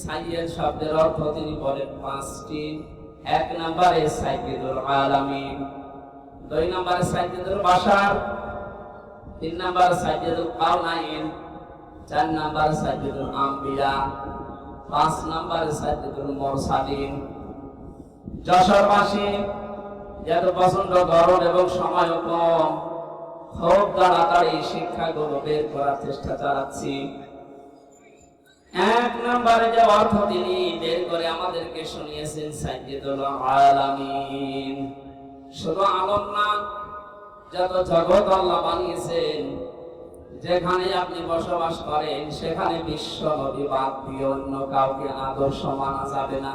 সাইয়েদ শব্দের অর্থ তিনি বলেন পাঁচটি। এক নম্বরে সাইয়েদুল আলামিন, দুই নম্বরে সাইয়েদুল বাশার, তিন নম্বর সাইয়েদুল কাউনাইন চার নম্বর সাইয়েদুল আম্বিয়া, পাঁচ নম্বর সাইয়েদুল মুরসালিন। যশোরবাসী যেহেতু প্রচণ্ড গরম এবং সময় কম, খুব তাড়াতাড়ি শিক্ষাগুলো বের করার চেষ্টা চালাচ্ছি। এক নম্বরে যে অর্থ তিনি বের করে আমাদেরকে শুনিয়েছেন, সাইয়েদুল আলামিন। শুধু আলম না, যত জগৎ আল্লাহ বানিয়েছেন, যেখানে আপনি বসবাস করেন, সেখানে বিশ্ব নবী বাদ দিয়ে অন্য কাউকে আদর্শ মানা যাবে না।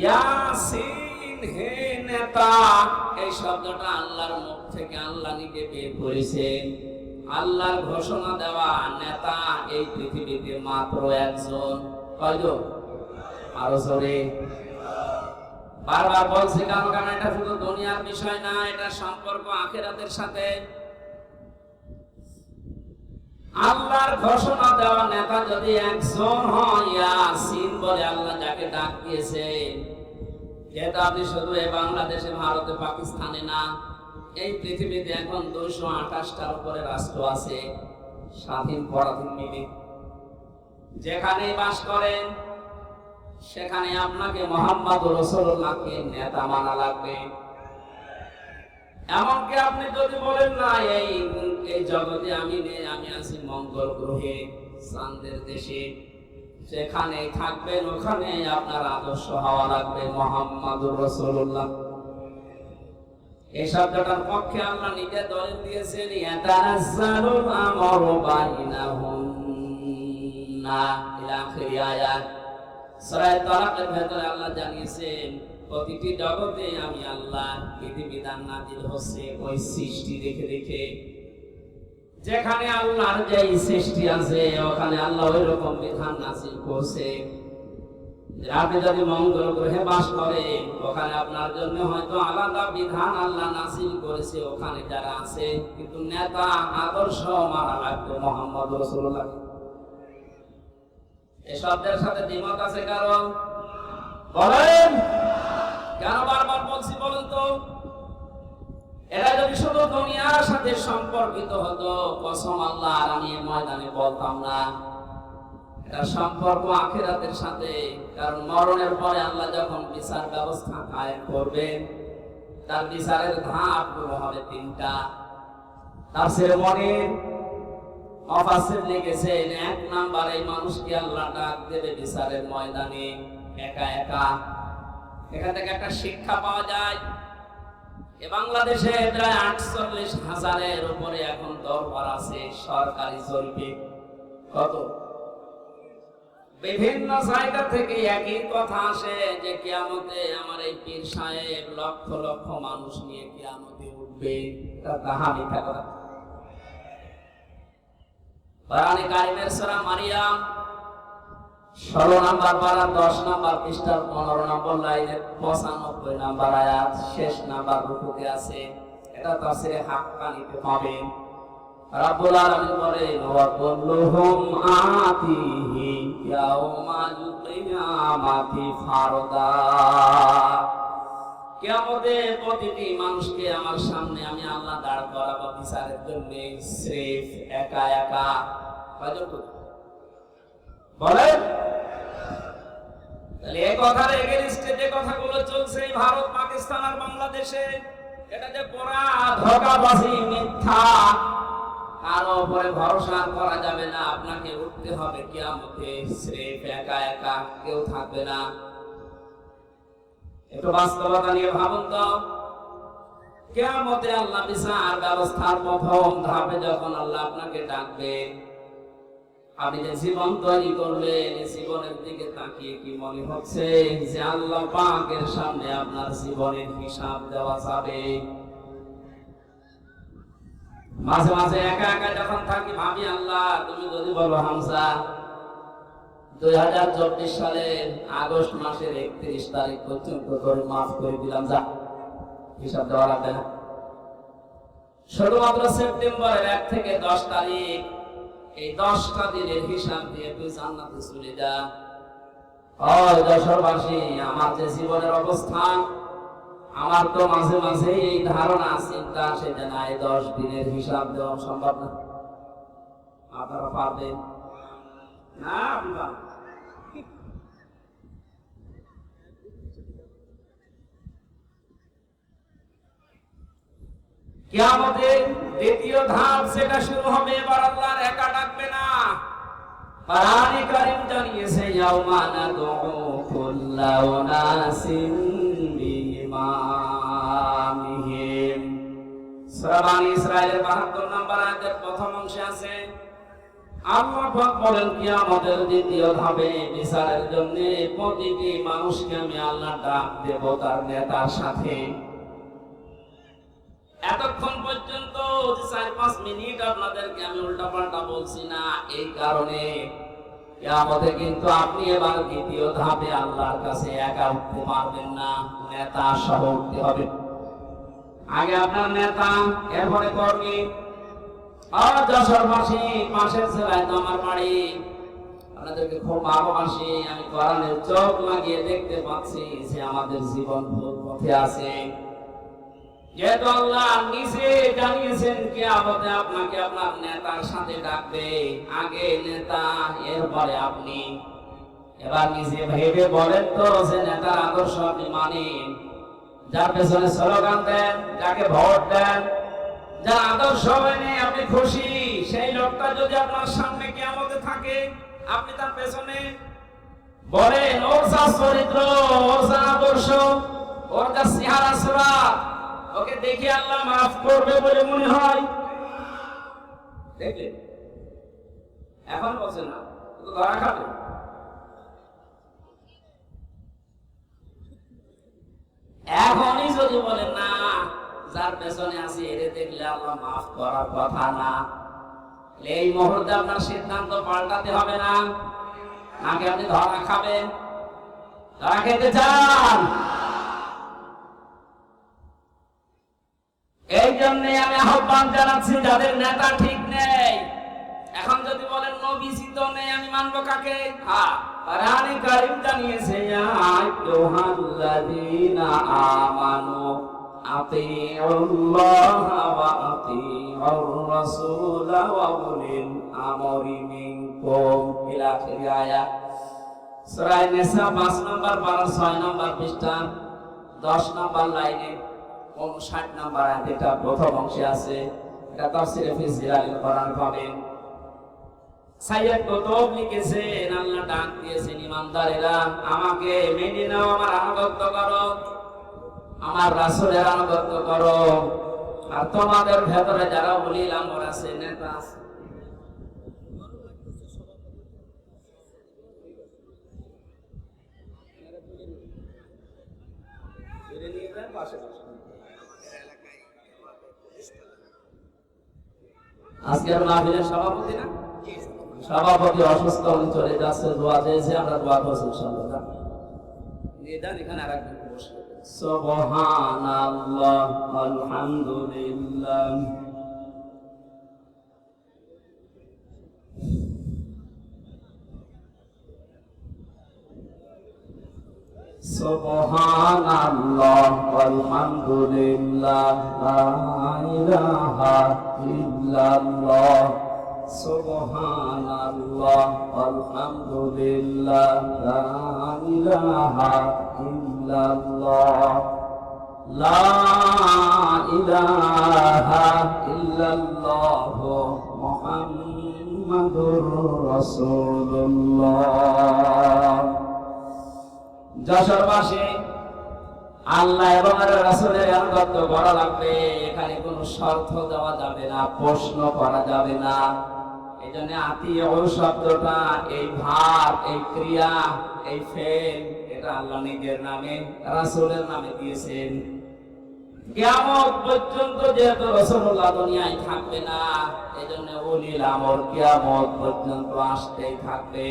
ইয়াসিন, হে নেতা, এই শব্দটা আল্লাহর মুখ থেকে আল্লাহ নিজে বের করেছেন। আল্লাহর ঘোষণা দেওয়া নেতা এই পৃথিবীতে মাত্র একজন। কয়জন? আরও বারবার বলছি কারণ কারণ এটা শুধু দুনিয়ার বিষয় না, এটা সম্পর্ক আখেরাতের সাথে। আল্লাহর ঘোষণা দেওয়া নেতা যদি একজন হয় বলে আল্লাহ যাকে ডাক দিয়েছে। যেটা আপনি শুধু এই বাংলাদেশে, ভারতে, পাকিস্তানে না এই পৃথিবীতে এখন দুইশো আঠাশটার উপরে রাষ্ট্র আছে, স্বাধীন পরাধীন মিলে। যেখানে বাস করেন, সেখানে আপনাকে মোহাম্মদ রসুল্লাহকে নেতা মানা লাগবে। এমনকি আপনি যদি বলেন, না, এই এই জগতে আমি নেই, আমি আছি মঙ্গল গ্রহে চান্দের দেশে। সেখানে থাকবেন ওখানে আপনার আদর্শ হওয়া লাগবে মোহাম্মদ রসুল্লাহ এই শব্দটার পক্ষে আল্লাহ নিজে দলিল দিয়েছেন ইয়াতানাজ্জালুল আমরু ভেতরে আল্লাহ জানিয়েছেন, প্রতিটি আমি আল্লাহ বিধিবিধান হচ্ছে ওই সৃষ্টি যেখানে আল্লাহর যে সৃষ্টি আছে, ওখানে আল্লাহ ওই রকম বিধান নাজিল করছে। আপনি যদি মঙ্গল গ্রহে বাস করেন, ওখানে আপনার জন্য হয়তো আলাদা বিধান আল্লাহ নাসিল করেছে, ওখানে যারা আছে, কিন্তু নেতা, আদর্শ মারা মোহাম্মদ রসুল্লাহ এই শব্দের সাথে দ্বিমত আছে কারণ বলেন! কেন বারবার বলছি বলেন তো? এরা যদি শুধু দুনিয়ার সাথে সম্পর্কিত হতো, কসম আল্লাহ আর আমি ময়দানে বলতাম না। এটা সম্পর্ক আখিরাতের সাথে, কারণ মরণের পরে আল্লাহ যখন বিচার ব্যবস্থা কায়েম করবেন, তার বিচারের ধাপ হবে তিনটা। তার মনে অফাসের লিখেছেন, এক নাম্বার এই মানুষকে আল্লাহ ডাক দেবে বিচারের ময়দানে, একা একা। এখান থেকে একটা শিক্ষা পাওয়া যায়। এ বাংলাদেশে প্রায় আটচল্লিশ হাজারের উপরে এখন দরবার আছে, সরকারি জরিপে। কত? বিভিন্ন জায়গা থেকে একই কথা আসে যে কিয়ামতে আমার এই পীর সাহেব লক্ষ লক্ষ মানুষ নিয়ে কিয়ামতে উঠবে, তা তাহা মিথ্যা কথা। কোরআনে কারিমের সূরা মারিয়াম, ষোলো নাম্বার পারা, দশ নাম্বার পৃষ্ঠার পনেরো নম্বর লাইনের পঁচানব্বই নাম্বার আয়াত, শেষ নাম্বার রুকুতে আছে, এটা তাফসিরে হাক্কানিতে পাবেন। রাব্বুল আলামিন বলেন, ওয়া কুল্লুহুম আতিহি ইয়াউমাল প্রতিটি মানুষকে আমার সামনে আমি আল্লাহ দাঁড় করাবো বিচারের জন্য একা একা। কয়জন? বলেন। তাহলে এই কথার যে কথাগুলো চলছে ভারত, পাকিস্তান আর বাংলাদেশে, এটা যে পোড়া ধোকাবাজি মিথ্যা। কারও উপরে ভরসা করা যাবে না। আপনাকে উঠতে হবে কিয়ামতে স্রেফ, একা একা, কেউ থাকবে না। একটু বাস্তবতা নিয়ে ভাবুন তো। কেয়ামতে আল্লাহ বিচার ব্যবস্থার প্রথম ধাপে যখন আল্লাহ আপনাকে ডাকবে, আপনি যে জীবন তৈরি করলেন জীবনের দিকে তাকিয়ে কি মনে হচ্ছে যে আল্লাহ পাকের সামনে আপনার জীবনের হিসাব দেওয়া যাবে? মাঝে মাঝে একা একা যখন থাকি, ভাবি, আল্লাহ, তুমি যদি বলো হামসা দুই হাজার চব্বিশ আগস্ট মাসের একত্রিশ তারিখ পর্যন্ত করে মাফ করে দিলাম, যা। হিসাব দেওয়া লাগবে না। শুধুমাত্র সেপ্টেম্বরের এক থেকে দশ তারিখ, এই দশটা দিনের হিসাব দিয়ে তুই জান্নাতে চলে যা। আমার যে জীবনের অবস্থান আমার তো মাঝে মাঝে এই ধারণা, চিন্তা আসে যে না, এই দশ দিনের হিসাব দেওয়া সম্ভব না। আপনারা পারবেন? না দ্বিতীয় ধাপ সেটা শুরু হবে, এবার আল্লাহর একা ডাকবে না। কুল্লা সূরা বানী ইসরাঈলের 72 নম্বর আয়াতের প্রথম অংশে আছে, আল্লাহ পাক বলেন, কিয়ামতের দ্বিতীয় ধাপে বিচারের জন্য প্রতিটি মানুষকে আমি আল্লাহ ডাক দেব তার নেতার সাথে। এতক্ষণ পর্যন্ত চার পাঁচ মিনিট আপনাদেরকে আমি উল্টা পাল্টা বলছি না, এই কারণে আমাদের কিন্তু আপনি এবার দ্বিতীয় ধাপে আল্লাহর কাছে একা উঠতে পারবেন না, নেতা সহ উঠতে হবে। আগে আপনার নেতা, এরপরে কর্মী। আর পাশের জেলায় তো আমার বাড়ি। আপনাদেরকে খুব ভালোবাসি, আমি কোরআনের চোখ লাগিয়ে দেখতে পাচ্ছি যে আমাদের জীবন পথে আছে। যেহেতু আল্লাহ নিজে জানিয়েছেন কি আপনাকে আপনার নেতার সাথে ডাকবে। আগে নেতা, এরপরে আপনি। এবার নিজে ভেবে বলেন তো যে নেতার আদর্শ আপনি মানেন। যার পেছনে স্লোগান দেন, যাকে ভোট দেন, যার আদর্শ হয়নি আপনি খুশি। সেই লোকটা যদি আপনার সামনে কি আমাদের থাকে, আপনি তার পেছনে বলেন, ওর যা চরিত্র, ওর যা আদর্শ, ওর যা চেহারা সুরাত ওকে দেখে আল্লাহ মাফ করবে বলে মনে হয়। দেখলে এখন বলছে না ধরা খাবে। এখনই যদি বলেন না, যার পেছনে আছে, এরে দেখলে আল্লাহ মাফ করার কথা না। এই মুহূর্তে আপনার সিদ্ধান্ত পাল্টাতে হবে না। নাকি আপনি ধরা খাবেন, ধরা খেতে চান। এই জন্য আমি আহ্বান জানাচ্ছি, যাদের নেতা ঠিক নেই, এখন যদি বলেন, নবী নবীজিত নেই, আমি মানবো কাকে? হ্যাঁ। কোরআনে কারীম জানিয়েছে, ইয়া আইয়ুহাল্লাযীনা আমানু, আতিউল্লাহ ওয়া আতিউর রাসূল ওয়া উলিল আমরি মিনকুম। ইলা আখির আয়াত সূরা নিসা 5 নম্বর 12 6 নম্বর পৃষ্ঠা 10 নম্বর লাইনে উনষাট নাম্বার আয়াত এটা প্রথম অংশে আছে। এটা তাফসিরে ফি কোরআন পাবেন। সাইয়্যদ কুতুব লিখেছেন, আল্লাহ ডাক দিয়েছেন ইমানদারেরা আমাকে মেনে নাও, আমার আনুগত্য করো, আমার রাসূলের আনুগত্য করো। আর তোমাদের ভেতরে যারা উলিল আমর আছে, নেতা আছে। আজকের মাহফিলের সভাপতি না? সভাপতি অসুস্থ উনি চলে যাচ্ছে দোয়া চেয়েছে আমরা দোয়া করছি ইনশাআল্লাহ। নিদান এখানে আরেকজন বসে। সুবহানাল্লাহ আলহামদুলিল্লাহ। রাসূলুল্লাহ। যশোরবাসী আল্লাহ এবং রাসূলের আনুগত্য করা লাগবে, এখানে কোনো শর্ত দেওয়া যাবে না, প্রশ্ন করা যাবে না। এই জন্য আতিয় শব্দটা, এই ভাব, এই ক্রিয়া, এই ফেল এটা আল্লাহ নিজের নামে, রাসুলের নামে দিয়েছেন। থাকবে না এই জন্য আমর কিয়ামত পর্যন্ত আসতেই থাকবে।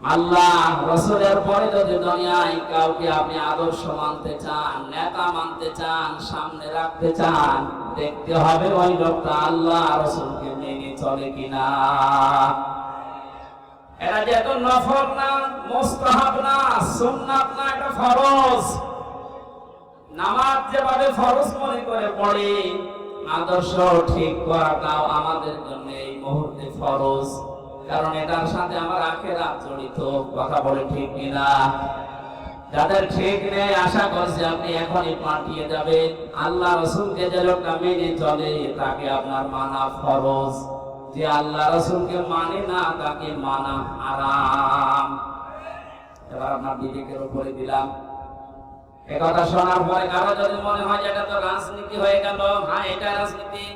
আল্লাহ রসুলের পরে যদি দুনিয়ায় কাউকে আপনি আদর্শ মানতে চান, নেতা মানতে চান, সামনে রাখতে চান, দেখতে হবে ওই লোকটা আল্লাহ রসুলকে মেনে চলে কিনা। যেহেতু নফল না, মোস্তাহাব না, সুন্নাত না, এটা ফরজ। নামাজ যেভাবে ফরজ মনে করে পড়ে, আদর্শ ঠিক করাটাও আমাদের জন্য এই মুহূর্তে ফরজ। কারণ এটার সাথে আমার আখেরাত জড়িত, কথা বলে ঠিক কিনা? যাদের ঠিক নেই, আশা করছি আপনি এখনই পাঠিয়ে যাবেন। আল্লাহ রসুলকে যে লোকটা মেনে চলে, তাকে আপনার মানা ফরজ। যে আল্লাহ রসুলকে মানে না, তাকে মানা আরাম এবার আপনার বিবেকের উপরে দিলাম। একথা শোনার পরে কারও যদি মনে হয় এটা তো রাজনীতি হয়ে গেল হ্যাঁ এটা রাজনীতি।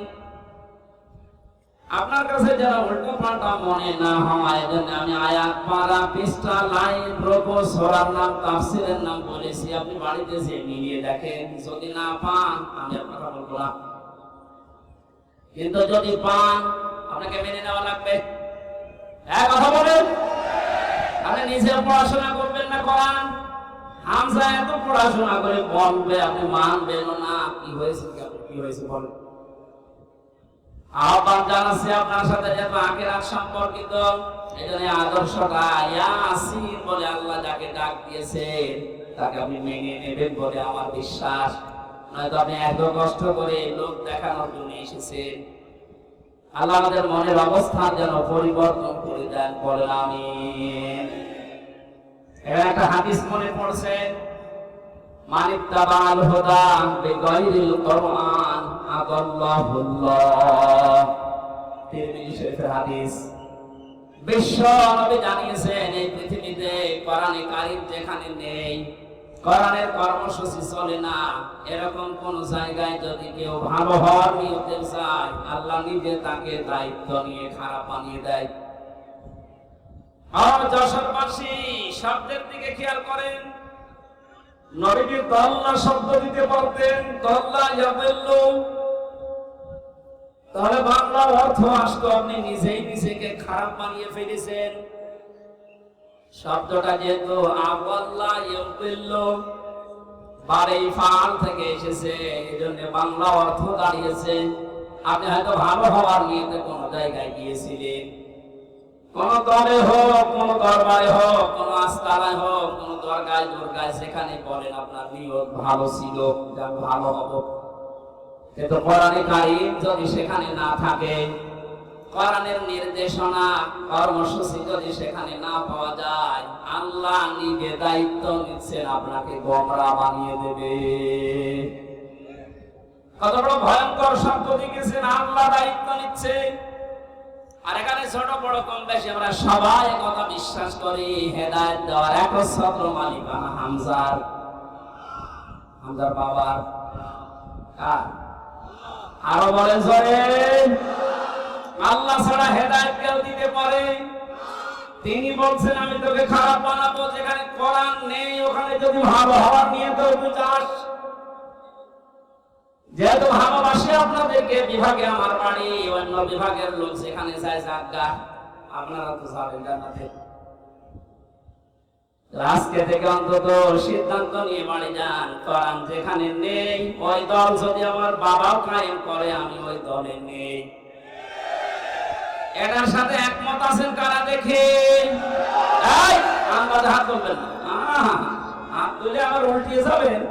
আপনার কাছে যারা উল্টো পাল্টা মনে না হয় এজন্য আমি আয়াত পারা পৃষ্ঠা, লাইন, রোপো, সোরার নাম, তাফসিরের নাম বলেছি। আপনি বাড়িতে যে মিলিয়ে দেখেন, যদি না পান, আমি আপনার বলব না। কিন্তু যদি পান, আপনাকে মেনে নেওয়া লাগবে। এক কথা বলেন। আপনি নিজে পড়াশোনা করবেন না করান হামজা এত পড়াশোনা করে বলবে, আপনি মানবেন না। কি হয়েছে? কি হয়েছে বলেন। আহ্বান জানাচ্ছি আপনার সাথে যেহেতু আখেরাত সম্পর্কিত। এই জন্য আদর্শটা বলে আল্লাহ যাকে ডাক দিয়েছে, তাকে আপনি মেনে নেবেন বলে আমার বিশ্বাস। নয়তো আপনি এত কষ্ট করে লোক দেখানোর জন্য এসেছেন আল্লাহ আমাদের মনের অবস্থা যেন পরিবর্তন করে দেন, বলেন আমি একটা হাদিস মনে পড়ছে মানিত্তাবাল হুদা বিগাইরিল কোরআন আদাল্লাহুল্লাহ তিরমিজি শরীফের হাদিস। বিশ্ব নবী জানিয়েছেন, এই পৃথিবীতে কোরআনে কারিম যেখানে নেই, কোরআনের কর্মসূচি চলে না। এরকম কোন জায়গায় যদি কেউ ভালো হওয়ার নিয়তে চায়, আল্লাহ নিজে তাকে দায়িত্ব নিয়ে খারাপ বানিয়ে দেয়। আর যশোরবাসী শব্দের দিকে খেয়াল করেন। নবীজি দল্লা শব্দ দিতে পারতেন দল্লা ইয়াদিল্লু তাহলে বাংলার অর্থ আসতো, আপনি নিজেই নিজেকে খারাপ বানিয়ে ফেলেছেন। শব্দটা যেহেতু আবাল্লা ইয়াদিল্লু বারেই ফাল থেকে এসেছে এই জন্য বাংলা অর্থ দাঁড়িয়েছে। আপনি হয়তো ভালো হওয়ার নিয়ে কোনো জায়গায় গিয়েছিলেন। কোন দলে হোক, কোন দরবারে হোক, কোন আস্তানায় হোক, কোন দরগায় দুর্গায়, সেখানে বলেন, আপনার নিয়োগ ভালো ছিল ভালো হব কিন্তু কোরআনে কারিম যদি সেখানে না থাকে, কোরআনের নির্দেশনা, কর্মসূচি যদি সেখানে না পাওয়া যায়, আল্লাহ নিজে দায়িত্ব নিচ্ছেন, আপনাকে গোমরা বানিয়ে দেবে। কত বড় ভয়ঙ্কর শব্দ লিখেছেন আল্লাহ দায়িত্ব নিচ্ছে। আর এখানে ছোট বড় কম বেশি আমরা সবাই কথা বিশ্বাস করি, হেদায়ত দেওয়ার একচ্ছত্র মালিকানা হামজার। হামজার বাবার কার? আরও বলে জোরে আল্লাহ ছাড়া হেদায়ত কেউ দিতে পারে? তিনি বলছেন, আমি তোকে খারাপ বানাবো, যেখানে কোরআন নেই, ওখানে যদি ভালো হওয়ার নিয়ে তোর চাস যেহেতু ভালোবাসি আপনাদেরকে, বিভাগে আমার বাড়ি, অন্য বিভাগের লোক সেখানে যায় আপনারা তো যাবেন জানাতে আজকে থেকে অন্তত সিদ্ধান্ত নিয়ে বাড়ি যান কোরআন যেখানে নেই ওই দল যদি আমার বাবাও কায়েম করে, আমি ওই দলে নেই। এটার সাথে একমত আছেন কারা দেখে? এই, হাত তুলবেন না। হাত তুলে আবার উল্টিয়ে যাবেন।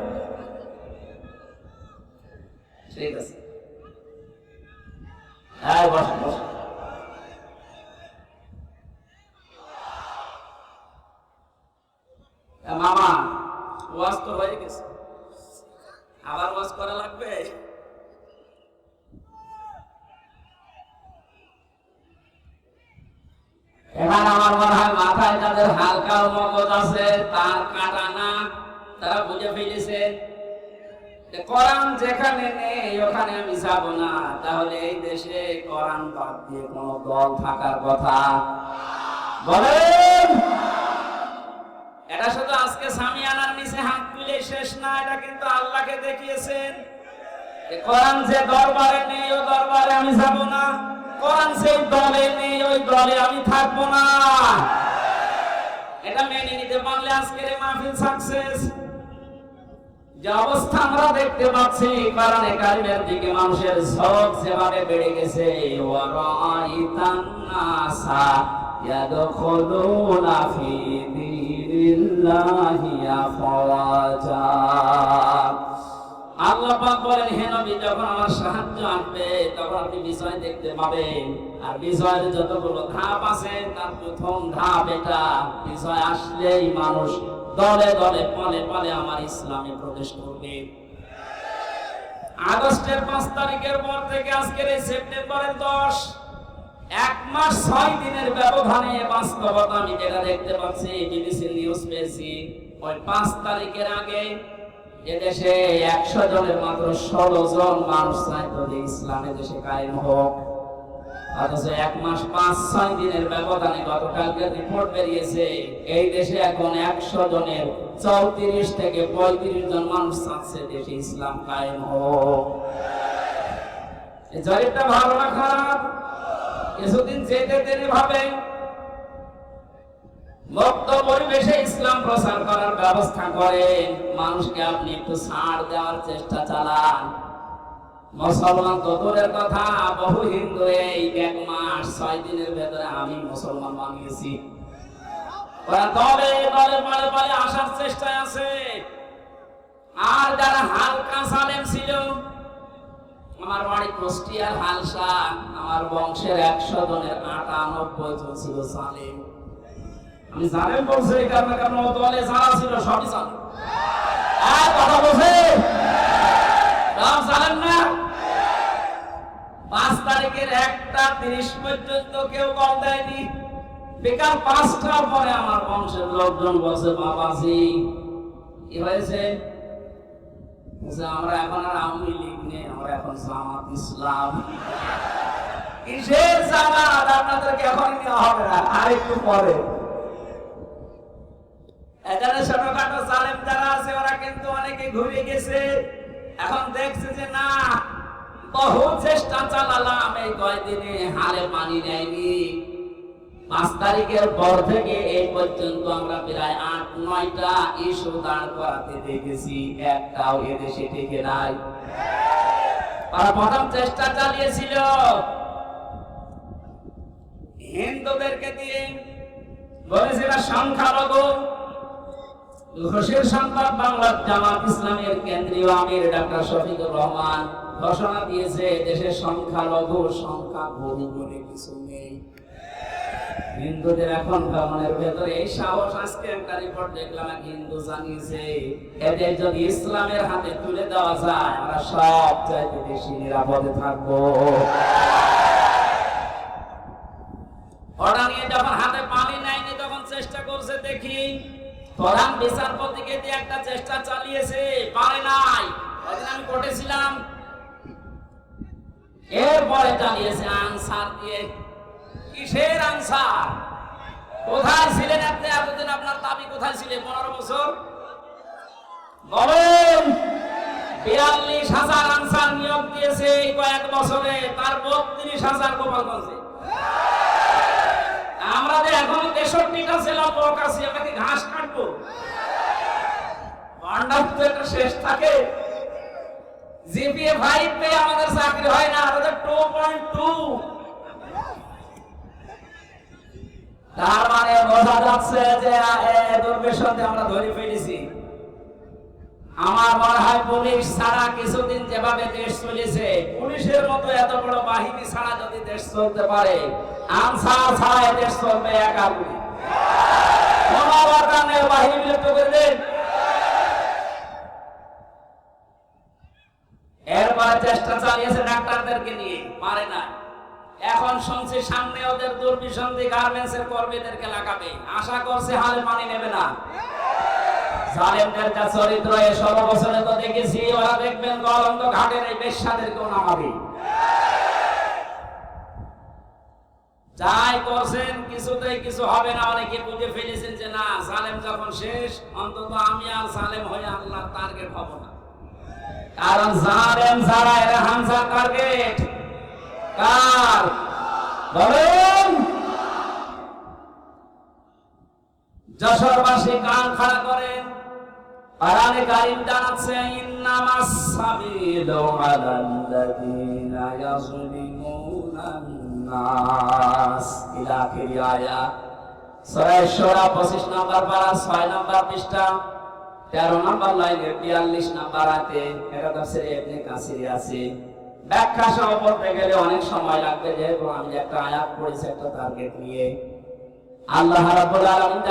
ঠিক আছে। এই, বসেন বসেন। মামা, ওয়াজ তো হয়ে গেছে। আবার ওয়াজ করা লাগবে? এবার আমার মনে হয় মাথায় যাদের হালকা মগজ আছে, তার কাটা না তারা বুঝে ফেলেছে কোরআন যেখানে নেই, ওখানে আমি যাব না। তাহলে এই দেশে কোরআন বাদ দিয়ে কোনো দল থাকার কথা। বলেন! এটা শুধু আজকে সামিয়ানার নিচে হাত তুলে শেষ না, এটা কিন্তু আল্লাহকে দেখিয়েছেন। কোরআন যে দরবারে নেই ওই দরবারে আমি যাব না। কোরআন সেই দলে নেই, ওই দলে আমি থাকব না। এটা মেনে নিতে পারলে আজকের মাহফিল সাকসেস যে অবস্থা আমরা দেখতে পাচ্ছি কোরআনে কারিমের দিকে মানুষের ঝোঁক যেভাবে বেড়ে গেছে, ওয়ারাইতান নাসা ইয়াদখুলুনা ফি মানুষ দলে দলে, পালে পালে আমার ইসলামে প্রবেশ করবে। আগস্টের পাঁচ তারিখের পর থেকে আজকের এই সেপ্টেম্বরের দশ এক মাস ছয় দিনের ব্যবধানে বাস্তবতা আমি যেটা দেখতে পাচ্ছি, বিবিসি নিউজ পেয়েছি। ওই পাঁচ তারিখের আগে এদেশে একশো জনের মাত্র ষোলো জন মানুষ চাইতো যে ইসলামে কায়েম হোক। অথচ এক মাস পাঁচ ছয় দিনের ব্যবধানে গতকালকে রিপোর্ট বেরিয়েছে, এই দেশে এখন একশো জনের চৌত্রিশ থেকে পঁয়ত্রিশ জন মানুষ চাচ্ছে দেশে ইসলাম কায়েম হোক। জরিপটা ভালো না খারাপ? কিছুদিন যেতে দেরি ভাবে। মুক্ত পরিবেশে ইসলাম প্রচার করার ব্যবস্থা করেন মানুষকে আপনি একটু ছাড় দেওয়ার চেষ্টা চালান। মুসলমান তো দূরের কথা, বহু হিন্দু এই এক মাস, ছয় দিনের ভেতরে আমি মুসলমান বানিয়েছি। ওরা দলে দলে আসার চেষ্টায় আছে। আর যারা হালকা সালেম ছিল আমার বাড়ি কুষ্টিয়ার হালসা। আমার বংশের একশো জনের আটানব্বই জন ছিল সালেম আমি জানেন বলছে, এই কারণে কারণ ও দলে যারা ছিল সবই জানেন আর কথা বলছে নাম জানেন না? পাঁচ তারিখের একটা তিরিশ পর্যন্ত কেউ কল দেয়নি। বিকাল পাঁচটার পরে আমার বংশের লোকজন বলছে, বাবাজি, কি হয়েছে? আমরা এখন আর আওয়ামী লীগ নেই, আমরা এখন জামাত ইসলাম। কিসের জামাত আপনাদেরকে এখন নেওয়া হবে না, আর একটু পরে। এখানে ছোটখাটো জালেম যারা আছে, ওরা কিন্তু অনেকে ঘুরে গেছে। এখন দেখছে যে না, বহু চেষ্টা চালালাম, এই কয়দিনে হারে পানি নেয়নি পাঁচ তারিখের পর থেকে এই পর্যন্ত আমরা প্রায় আট, নয়টা ইস্যু করাতে দেখেছি। একটাও এদেশে টেকে নাই। তারা প্রথম চেষ্টা চালিয়েছিল হিন্দুদেরকে দিয়ে। বলেছিল সংখ্যালঘু। ঘোষের সংবাদ বাংলার জামাত ইসলামের কেন্দ্রীয় আমির ডাক্তার শফিকুর রহমান ঘোষণা দিয়েছে দেশের সংখ্যালঘু সংখ্যা গরু বলে কিছু নেই। হিন্দুদের এখন ভ্রমণের ভেতরে এই সাহস আজকে একটা রিপোর্ট দেখলাম, এক হিন্দু জানিয়েছে, এদের যদি ইসলামের হাতে তুলে দেওয়া যায়, আমরা সব চাইতে বেশি নিরাপদে থাকব। নিয়ে যখন হাতে পানি নেয়নি, তখন চেষ্টা করছে, দেখি, প্রধান বিচারপতিকে দিয়ে একটা চেষ্টা চালিয়েছে, পারে নাই। আমি কোর্টে ছিলাম। এরপরে চালিয়েছে আনসার দিয়ে কিসের আনসার? কোথায় ছিলেন আপনি? এতদিন আপনার দাবি কোথায় ছিলেন পনেরো বছর? বলেন, বিয়াল্লিশ হাজার আনসার নিয়োগ দিয়েছে কয়েক বছরে, তার বত্রিশ হাজার গোপালগঞ্জে। আমরা যে এখন তেষট্টিটা কি ঘাস কাটবো? একটা শেষ থাকে। জিপিএ ফাইভ পেয়ে আমাদের চাকরি হয় না আমাদের টু পয়েন্ট টু তার মানে বোঝা যাচ্ছে যে আমরা ধরে ফেলেছি আমার মনে হয় পুলিশ ছাড়া কিছুদিন যেভাবে দেশ চলেছে, পুলিশের মতো এত বড় বাহিনী ছাড়া যদি দেশ চলতে পারে, আনসার ছাড়া দেশ চলবে একা চেষ্টা চালিয়েছে ডাক্তারদেরকে নিয়ে পারে না এখন শুনছি সামনে ওদের দুর্বিসন্ধি গার্মেন্টস এর কর্মীদেরকে লাগাবে। আশা করছে হালে পানি নেবে না। জালেমদের চরিত্র বছরে তো দেখেছি, ওরা দেখবেন গলন্দ ঘাটের এই নামাবে যাই করছেন, কিছুতেই কিছু হবে না, অনেকে বুঝে ফেলেছেন যে না সালেম যখন শেষ, অন্তত আমি আর সালেম হয়ে আল্লাহ টার্গেট হব না। কারণ যারা, এরা হামসার টার্গেট কার? বলেন যশোরবাসী কান খাড়া করেন কোরআনে কারীম জানাচ্ছে ইন্নামাস সাবিলু আলাল্লাযীনা ইয়াযলিমুনান নাস। ইলা আখিরি আয়াত সূরা শুরা 25 নম্বর পারা 6 নম্বর পৃষ্ঠা 13 নম্বর লাইনের 42 নম্বর আয়াতে, এটা তাফসীরে ইবনে কাসিরে আছে। ব্যাখ্যা সহ বলতে গেলে অনেক সময় লাগবে, যেহেতু আমি একটা আয়াত একটা টার্গেট নিয়ে। আল্লাহ রাব্বুল আলামিন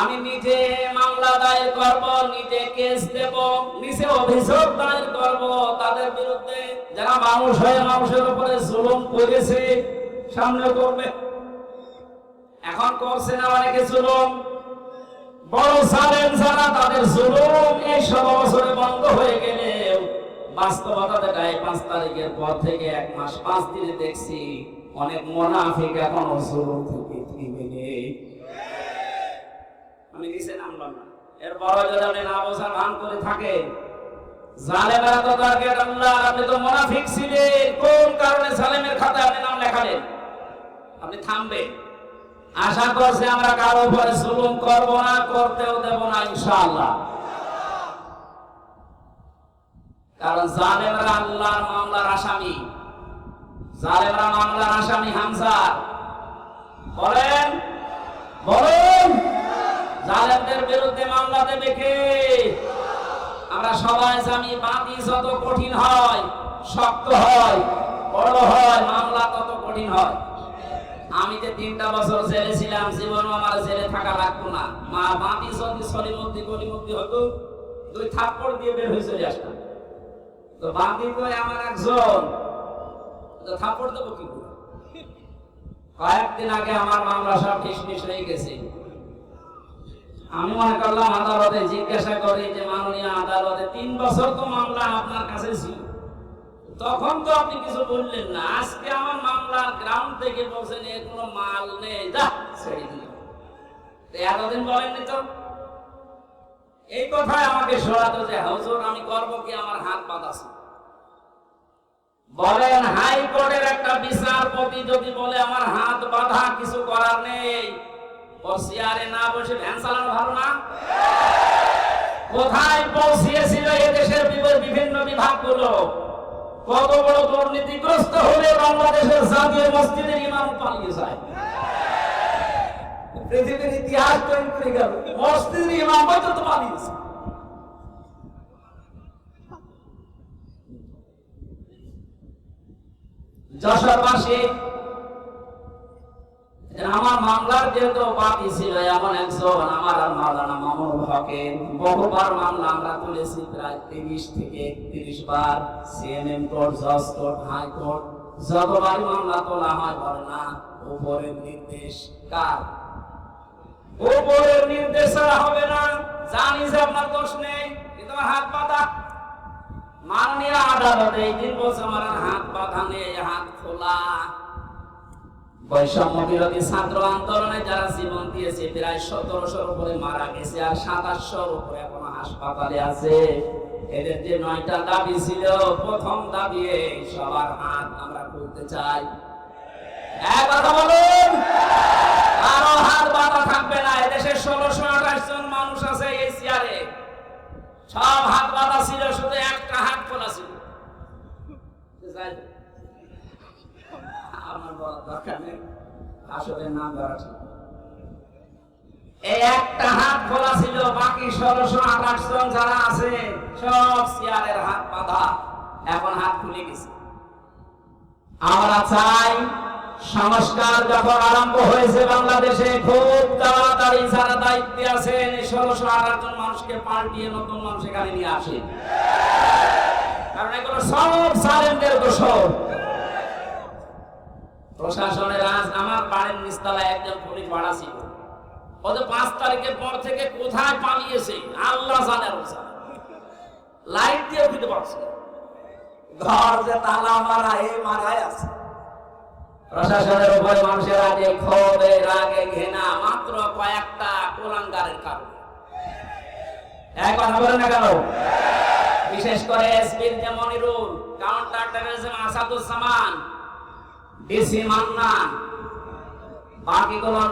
আমি নিজে মামলা দায়ের করব, নিজে কেস দেব, নিজে অভিযোগ দায়ের করব। তাদের বিরুদ্ধে যারা মানুষ হয়ে মানুষের উপরে জুলুম করেছে, সামনে করবে। এখন করছে না অনেকে জুলুম? বড় সালেন যারা তাদের জুলুম এই সব বছরে বন্ধ হয়ে গেলে বাস্তবতা দেখায় পাঁচ তারিখের পর থেকে এক মাস পাঁচ দিনে দেখছি অনেক মোনাফিক এখনও থেকে আমি নিচে নামলাম না। এরপর যদি আপনি না ভান করে জালেমেরা তো টার্গেট আল্লাহ, আপনি তো মুনাফিক ছিলেন। কোন কারণে জালেমের খাতায় আপনি নাম লেখালেন? আপনি থামবেন। আশা করছি আমরা কারও উপরে জুলুম করব না, করতেও দেব না ইনশাআল্লাহ। কারণ জালেমরা আল্লাহর মামলার আসামি। জালেমরা মামলার আসামি হামজা। বলেন বলেন, জালেমদের বিরুদ্ধে মামলা দেবে কে? আমরা সবাই জানি বাদী যত কঠিন হয়, শক্ত হয়, বড় হয়, মামলা তত কঠিন হয়। আমি যে তিনটা বছর জেলে ছিলাম জীবন আমার জেলে থাকা লাগতো না। মা বাঁধি যদি সলিমুদ্দি গলিমুদ্দি হতো, দুই থাপ্পড় দিয়ে বের হয়ে চলে আসতাম। তো বাঁধি তো আমার একজন। তো থাপ্পড় দেবো কি কয়েকদিন আগে আমার মামলা সব ঠিসমিস হয়ে গেছে। আমি মনে করলাম আদালতে জিজ্ঞাসা করি যে, মাননীয় আদালতে তিন বছর তো মামলা আপনার কাছে ছিল। তখন তো আপনি কিছু বললেন না। আজকে আমার মামলার গ্রাউন্ড থেকে বলছেন এর কোনো মাল নেই। যা, ছেড়ে দিল এতদিন বলেননি তো? এই কথায় আমাকে সরাতো যে, হুজুর, আমি করব কি? আমার হাত বাঁধা ছিল বলেন হাইকোর্টের একটা বিচারপতি যদি বলে, আমার হাত বাঁধা, কিছু করার নেই। ও চেয়ারে না বসে ভ্যান চালানো ভালো না? কোথায় পৌঁছিয়েছিল এদেশের বিভ- বিভিন্ন বিভাগগুলো? কত বড় দুর্নীতিগ্রস্ত হলে বাংলাদেশের জাতীয় মসজিদের ইমাম পালিয়ে যায়। পৃথিবীর ইতিহাস তৈরি করে গেল। মসজিদের ইমাম পর্যন্ত পালিয়েছে যশোরবাসী আমার মামলার যেহেতু বাকি ছিল এমন একজন আমার আর হকের বহুবার মামলা আমরা তুলেছি প্রায় তিরিশ থেকে তিরিশ বার সিএনএম কোর্ট, জজ কোর্ট, হাই কোর্ট। যতবার মামলা তোলা হয় বলে না, উপরের নির্দেশ কার? উপরের নির্দেশ হবে না। জানি যে আপনার দোষ নেই, কিন্তু হাত পাতা মাননীয় আদালতে এই দিন বলছে, আমার হাত বাঁধা নেই, হাত খোলা। বৈষম্য বিরোধী ছাত্র আন্দোলনে যারা জীবন দিয়েছে, প্রায় সতেরোশোর উপরে মারা গেছে আর সাতাশশোর উপরে এখনও হাসপাতালে আছে। এদের যে নয়টা দাবি ছিল, প্রথম দাবি সবার হাত আমরা খুলতে চাই। কথা না। এদেশে ষোলোশো আঠাশ জন মানুষ আছে এই চেয়ারে সব হাত বাঁধা ছিল, শুধু একটা হাত খোলা নেই। আসলে নাম ধরা একটা হাত খোলা ছিল, বাকি ষোলোশো আঠাশ জন যারা আছে, সব চেয়ারের হাত বাঁধা। এখন হাত খুলে গেছে। আমরা চাই সংস্কার যখন আরম্ভ হয়েছে বাংলাদেশে, খুব তাড়াতাড়ি যারা দায়িত্বে আছেন ষোলোশো আঠাশ জন মানুষকে পাল্টিয়ে নতুন মানুষ এখানে নিয়ে আসেন কারণ এগুলো সব সারেন্দের দোষর। প্রশাসনের আজ আমার বাড়ির একজন পুলিশ ভাড়া ছিল। পাঁচ তারিখের পর থেকে কোথায় পালিয়েছে, আল্লাহ জানে লাইট দিয়ে উঠিতে পারছে ঘর যে তালা মারা এই মারাই আছে। প্রশাসনের উপরে মানুষের আগে ক্ষোভে, রাগে, ঘৃণা মাত্র কয়েকটা কোলাঙ্গারের কারণে। এক কথা না কেন? বিশেষ করে এসপির মনিরুল কাউন্টার আসাদুজ্জামান ডিসি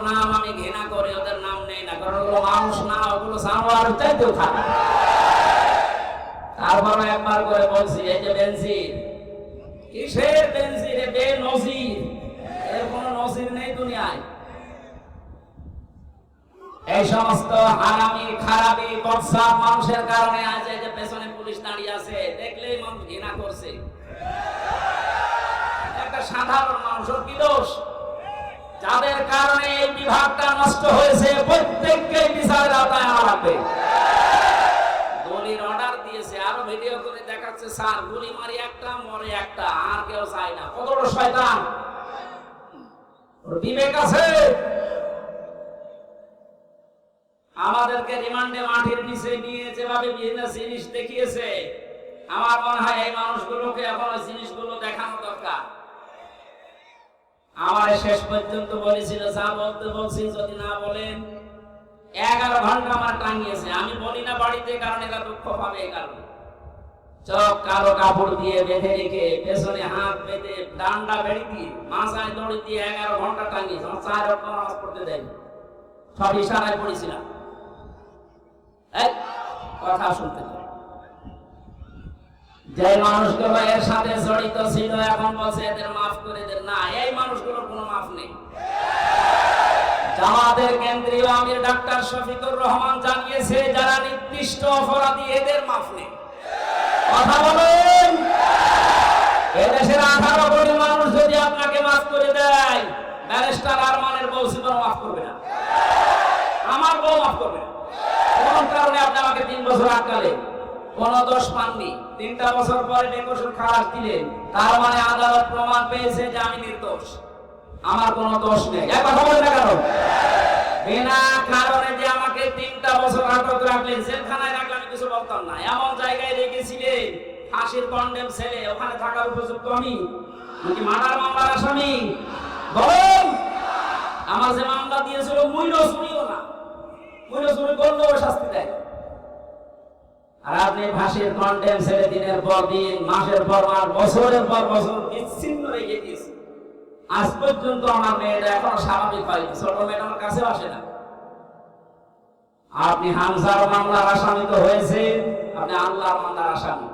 নাম আমি ঘৃণা করি, ওদের নাম নেই না, কারণ ওগুলো মানুষ না, ওগুলো জানোয়ার চাইতেও তারপরে একবার করে বলছি, এই যে বেনজির, কিসের বেনজির? এ বে নজির এর কোনো নজির নেই দুনিয়ায়। এই সমস্ত হারামি, খারাপি বৎসা মানুষের কারণে আজ এই যে পেছনে পুলিশ দাঁড়িয়ে আছে, দেখলেই মানুষ ঘৃণা করছে। একটা সাধারণ মানুষের কি দোষ? যাদের কারণে এই বিভাগটা নষ্ট হয়েছে প্রত্যেককে বিচারের আওতায় আনা লাগবে। গুলির অর্ডার দিয়েছে, আরও ভিডিও করে দেখাচ্ছে, স্যার, গুলি মারি একটা, মরে একটা, আর কেউ চায় না। কত শয়তান? আছে? আমাদেরকে রিমান্ডে নিচে নিয়ে যেভাবে বিভিন্ন জিনিস দেখিয়েছে, আমার মনে হয় এই মানুষগুলোকে এখন জিনিসগুলো দেখানো দরকার। আমার শেষ পর্যন্ত বলেছিল, যা বলতে বলছি, যদি না বলেন, এগারো ঘণ্টা আমার টাঙিয়েছে আমি বলি না বাড়িতে, কারণ এরা দুঃখ পাবে এই কারণে। চোখ কালো কাপড় দিয়ে বেঁধে রেখে পেছনে হাত বেঁধে ডান্ডা বেড়ি দিয়ে মাথায় দড়ি দিয়ে এগারো ঘণ্টা রকম নামাজ পড়তে দেয়। সব ইশারায় পড়েছিলাম। কথা শুনতে যে মানুষগুলো এর সাথে জড়িত ছিল, এখন বলছে এদের মাফ করে দেন। না, এই মানুষগুলোর কোনো মাফ নেই। জামাতের কেন্দ্রীয় আমির ডাক্তার শফিকুর রহমান জানিয়েছে, যারা নির্দিষ্ট অপরাধী, এদের মাফ নেই। কথা বলেন। এদেশের আঠারো কোটি মানুষ যদি আপনাকে মাফ করে দেয়, ব্যারিস্টার আরমানের বউ জীবন মাফ করবে না। আমার বউ মাফ করবে কোন কারণে আপনি আমাকে তিন বছর আটকালেন। কোন দোষ পাননি। তিনটা বছর পরে ডেকোরেশন খালাস দিলেন। তার মানে আদালত প্রমাণ পেয়েছে যে আমি নির্দোষ। আমার কোনো দোষ নেই। এক কথা বলেন না কেন? বিনা কারণে যে আমাকে তিনটা বছর আটক রাখলেন, জেলখানায় এমন জায়গায় রেখেছিলেন ফাঁসির কন্ডেম ছেলে, ওখানে থাকার উপযুক্ত আমি? নাকি মার্ডার মামলার আসামি? বলেন! আমার যে মামলা দিয়েছিল, মূল্য শুনিও না। মূল্য শাস্তি দেয়। আর আপনি ফাঁসির কন্ডেম ছেড়ে দিনের পর দিন, মাসের পর মাস, বছরের পর বছর বিচ্ছিন্ন রেখে দিয়েছে। আজ পর্যন্ত আমার মেয়েটা এখন স্বাভাবিক হয়নি। ছোট মেয়েটা আমার কাছেও আসে না। আপনি হামজার মামলার আসামি তো হয়েছে আপনি আল্লাহর মামলার আসামি।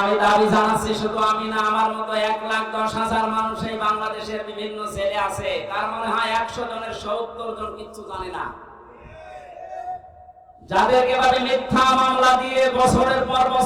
আমি দাবি জানাচ্ছি, শুধু আমি না, আমার মতো এক লাখ দশ হাজার মানুষ এই বাংলাদেশের বিভিন্ন ছেলে আছে। তার মনে হয় একশো জনের সত্তর জন কিচ্ছু জানে না। যাদেরকে মিথ্যা মামলা দিয়ে বছরের পর বছর